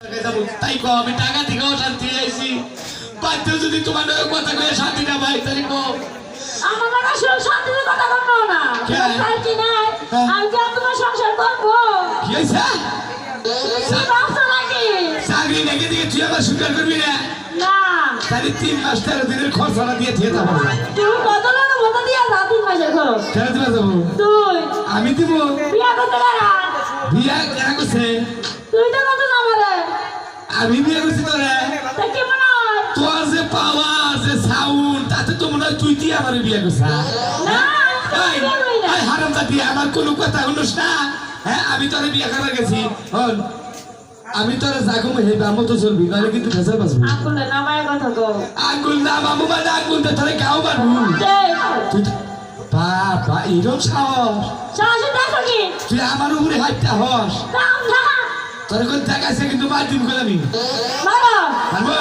তাই কো আমি টাকা থেকে শান্তি আইছি বাধ্য যদি তোমার কথা কয়ে শান্তি না। ভাই তাই কো? আমার কথা বলব না তাই কি? নাই। আমি কি তোমার সংসার করব। কি হয়েছে? তুমি ভাবছ নাকি? চাকরি নাকি দিকে তুই আমার স্বীকার করবি না? না। তাহলে তিন মাস তেরো দিনের খরচা দিয়ে দিয়ে যাব। তুমি কত লোক মতো দিয়ে যাও তিন মাসের খরচ? কেন দিবা যাব? তুই। আমি দিব। বিয়া করতে পারা? বিয়া কেনা করছে? তুই তো কত নামারে আমি বিয়ে করছি তোরে। তা কি হয় তোর যে পাওয়ার যে সাউন্ড তাতে তো মনে হয় তুই দিয়ে আমার বিয়ে করছা না বিয়া করি না। হারাম জাতি আমার কোনো কথা শুনিস না হ্যাঁ? আমি তোরে বিয়ে করার গেছি। হন আমি তোরে জাগুম হেবা মতো চলবি নাহলে কিন্তু ভেসে বাঁচবি। আকুলে নামায় কথা কো আগুন না মানে আগুন দে তোরে গাও দেখ তুই তো- বাবা এরকম সাহস। সাহসে দেখো কি তুই আমার উপরে হাইটটা হস। না তোর কোন দেখাইছে কিন্তু মার দিন করে আমি বাবা! মারবো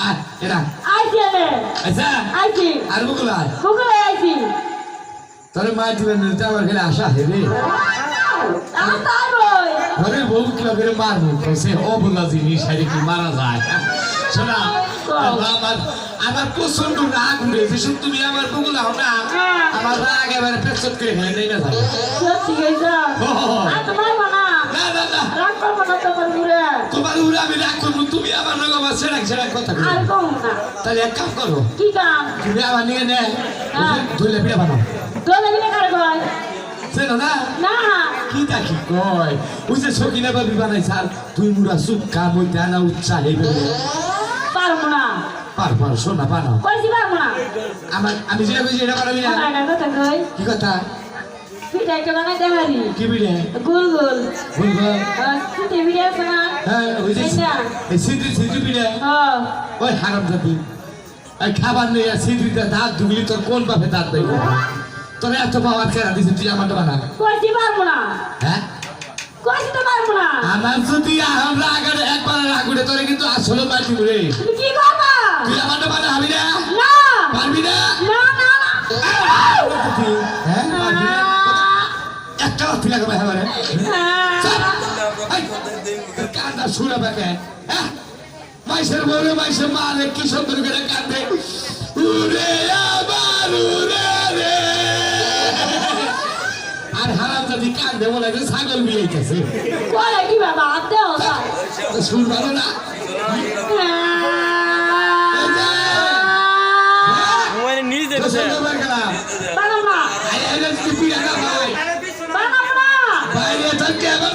আর এরা আইছি আমি আচ্ছা আইছি আর বকুল আর বুকুলে আইছি তোর মার দিবেন না তো আমার খেলে আশা হেবে আমার তাই বই। ঘরে বউ কিবা করে মারবো সে অবলা জিনিস হারি কি মারা যায়? শোনা আমার আমার প্রচণ্ড রাগ উঠেছে শুধু তুমি আমার বকুল হও না আমার রাগ এবারে পেছন করে ফেলে নেই না যায় সত্যি গেছে আর তোমার মানা না না না রাগ করব না তোমার ঘুরে উপরে আমি রাগ করব তুমি আমার নগর আমার সেরাক সেরাক কথা তাহলে এক কাম করো কি কাম? তুমি আমার নিয়ে নে হ্যাঁ। ধরলে পিঠা বানাও। তোলে বিলে কারে কয় চেনো না? না। কি দেখি কয়? ওই যে সকিনা বাবি বানাইছে আর তুই মুড়া সুক্কা মইতে আনা উচ্চা হেবে পারব না। পার পার শোনা বানাও। কইছি পারব না। আমার আমি যেটা কইছি এটা পারবি না। না কথা কই। কি কথা? দেখারি কি গোল গোল আছে না হ্যাঁ ওই যে এই সিদ্রি সিদ্রি বিড়ে ও ওই হারাম জাতি। এই খাবার নেই আর দাঁত তোর কোন বাপে দাঁত দেয় তোর এত পাওয়ার কেনা দিছে তুই আমারটা বানা কইছি পারব না? হ্যাঁ? কইছি তো পারব না? আমার যদি আমরা আগে একবার রাগুড়ে তোরে কিন্তু আসলে মাটি রে। কি তুই বানা হবি না? না। পারবি না? না না না। হ্যাঁ একটা লাগাবে হ্যাঁ। কান্দা শুনে পাকে হ্যাঁ মাইসের বউরে মাইসের মারে কি সুন্দর করে কান্দে। উরে আবার উরে রে। আর হারাম যদি কান্দে বলে যে ছাগল বিয়েছে কই কি বাবা আতে ওটা শুন ভালো না? মোবাইলে নিয়ে তো যেতেছে। সুন্দর করে না আই আই যদি পিয়া না ভাই। സത്യമം